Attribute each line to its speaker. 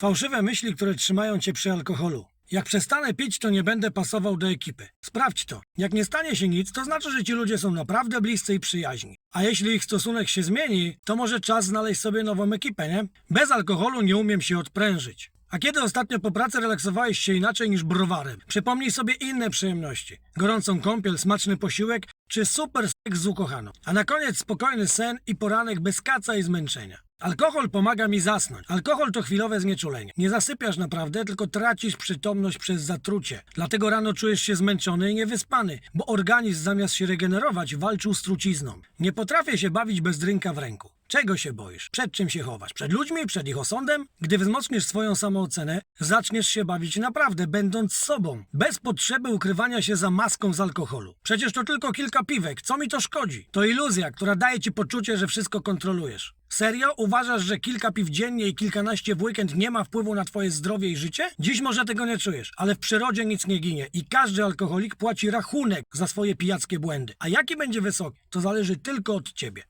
Speaker 1: Fałszywe myśli, które trzymają cię przy alkoholu. Jak przestanę pić, to nie będę pasował do ekipy. Sprawdź to. Jak nie stanie się nic, to znaczy, że ci ludzie są naprawdę bliscy i przyjaźni. A jeśli ich stosunek się zmieni, to może czas znaleźć sobie nową ekipę, nie? Bez alkoholu nie umiem się odprężyć. A kiedy ostatnio po pracy relaksowałeś się inaczej niż browarem? Przypomnij sobie inne przyjemności. Gorącą kąpiel, smaczny posiłek czy super seks z ukochaną. A na koniec spokojny sen i poranek bez kaca i zmęczenia. Alkohol pomaga mi zasnąć. Alkohol to chwilowe znieczulenie. Nie zasypiasz naprawdę, tylko tracisz przytomność przez zatrucie. Dlatego rano czujesz się zmęczony i niewyspany, bo organizm zamiast się regenerować walczył z trucizną. Nie potrafię się bawić bez drinka w ręku. Czego się boisz? Przed czym się chowasz? Przed ludźmi? Przed ich osądem? Gdy wzmocnisz swoją samoocenę, zaczniesz się bawić naprawdę, będąc sobą, bez potrzeby ukrywania się za maską z alkoholu. Przecież to tylko kilka piwek, co mi to szkodzi? To iluzja, która daje ci poczucie, że wszystko kontrolujesz. Serio? Uważasz, że kilka piw dziennie i kilkanaście w weekend nie ma wpływu na twoje zdrowie i życie? Dziś może tego nie czujesz, ale w przyrodzie nic nie ginie i każdy alkoholik płaci rachunek za swoje pijackie błędy. A jaki będzie wysoki, to zależy tylko od ciebie.